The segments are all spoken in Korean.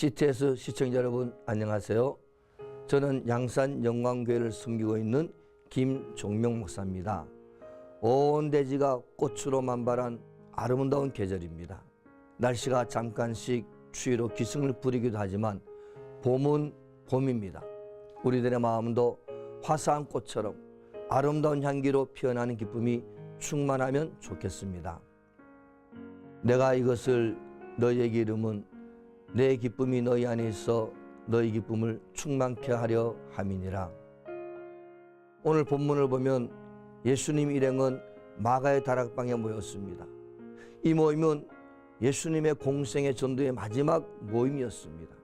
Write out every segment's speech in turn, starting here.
CTS 시청자 여러분 안녕하세요. 저는 양산 영광교회를 섬기고 있는 김종명 목사입니다. 온 대지가 꽃으로 만발한 아름다운 계절입니다. 날씨가 잠깐씩 추위로 기승을 부리기도 하지만 봄은 봄입니다. 우리들의 마음도 화사한 꽃처럼 아름다운 향기로 피어나는 기쁨이 충만하면 좋겠습니다. 내가 이것을 너희에게 이름은 내 기쁨이 너희 안에 있어 너희 기쁨을 충만케 하려 함이니라. 오늘 본문을 보면 예수님 일행은 마가의 다락방에 모였습니다. 이 모임은 예수님의 공생의 전도의 마지막 모임이었습니다.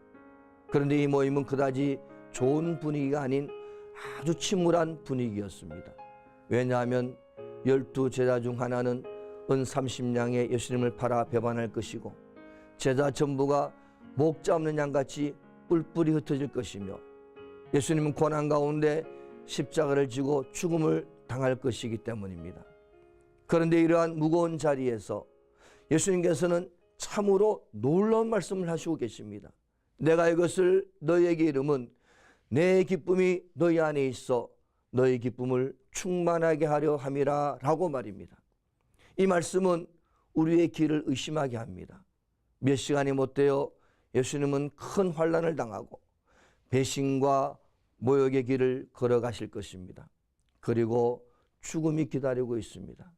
그런데 이 모임은 그다지 좋은 분위기가 아닌 아주 침울한 분위기였습니다. 왜냐하면 열두 제자 중 하나는 은 30냥의 예수님을 팔아 배반할 것이고 제자 전부가 목자 없는 양같이 뿔뿔이 흩어질 것이며 예수님은 고난 가운데 십자가를 지고 죽음을 당할 것이기 때문입니다. 그런데 이러한 무거운 자리에서 예수님께서는 참으로 놀라운 말씀을 하시고 계십니다. 내가 이것을 너희에게 이름은 내 기쁨이 너희 안에 있어 너희 기쁨을 충만하게 하려 함이라 라고 말입니다. 이 말씀은 우리의 길을 의심하게 합니다. 몇 시간이 못 되어 예수님은 큰 환란을 당하고 배신과 모욕의 길을 걸어가실 것입니다. 그리고 죽음이 기다리고 있습니다.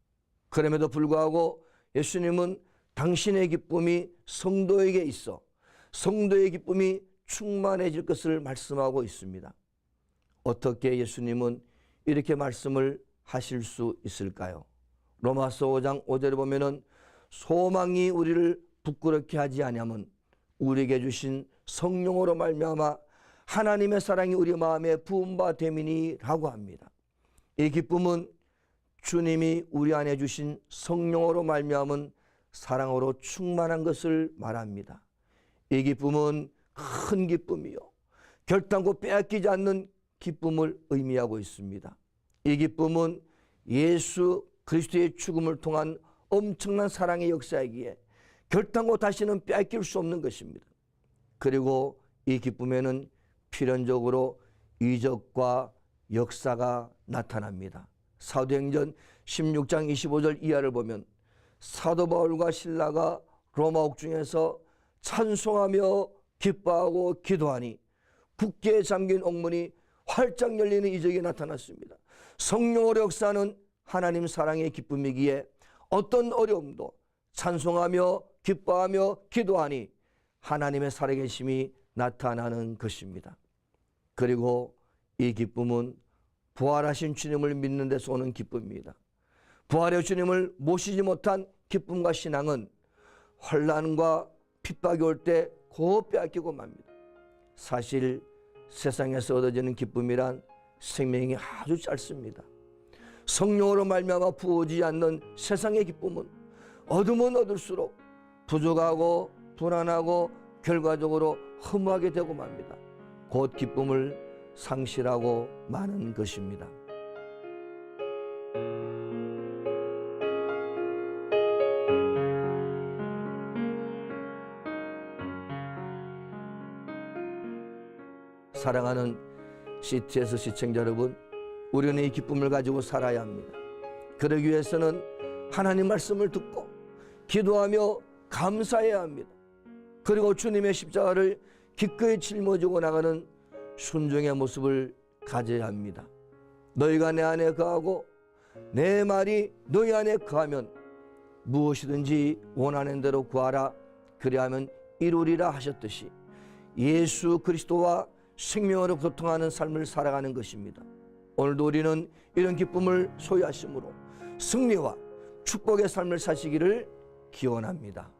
그럼에도 불구하고 예수님은 당신의 기쁨이 성도에게 있어 성도의 기쁨이 충만해질 것을 말씀하고 있습니다. 어떻게 예수님은 이렇게 말씀을 하실 수 있을까요? 로마서 5장 5절에 보면은 소망이 우리를 부끄럽게 하지 아니하면 우리에게 주신 성령으로 말미암아 하나님의 사랑이 우리 마음에 부음바 되미니라고 합니다. 이 기쁨은 주님이 우리 안에 주신 성령으로 말미암은 사랑으로 충만한 것을 말합니다. 이 기쁨은 큰 기쁨이요. 결단코 빼앗기지 않는 기쁨을 의미하고 있습니다. 이 기쁨은 예수 그리스도의 죽음을 통한 엄청난 사랑의 역사이기에 결단코 다시는 빼앗길 수 없는 것입니다. 그리고 이 기쁨에는 필연적으로 이적과 역사가 나타납니다. 사도행전 16장 25절 이하를 보면 사도 바울과 신라가 로마 옥중에서 찬송하며 기뻐하고 기도하니 굳게 잠긴 옥문이 활짝 열리는 이적이 나타났습니다. 성령으로 역사는 하나님 사랑의 기쁨이기에 어떤 어려움도 찬송하며 기뻐하며 기도하니 하나님의 살아계심이 나타나는 것입니다. 그리고 이 기쁨은 부활하신 주님을 믿는 데서 오는 기쁨입니다. 부활의 주님을 모시지 못한 기쁨과 신앙은 환란과 핍박이 올 때 곧 빼앗기고 맙니다. 사실 세상에서 얻어지는 기쁨이란 생명이 아주 짧습니다. 성령으로 말미암아 부어지지 않는 세상의 기쁨은 얻으면 얻을수록 부족하고 불안하고 결과적으로 허무하게 되고 맙니다. 곧 기쁨을 상실하고 마는 것입니다. 사랑하는 CTS 시청자 여러분, 우리는 이 기쁨을 가지고 살아야 합니다. 그러기 위해서는 하나님 말씀을 듣고 기도하며 감사해야 합니다. 그리고 주님의 십자가를 기꺼이 짊어지고 나가는 순종의 모습을 가져야 합니다. 너희가 내 안에 거하고 내 말이 너희 안에 거하면 무엇이든지 원하는 대로 구하라 그리하면 이루리라 하셨듯이 예수 그리스도와 생명으로 교통하는 삶을 살아가는 것입니다. 오늘도 우리는 이런 기쁨을 소유하심으로 승리와 축복의 삶을 사시기를 기원합니다.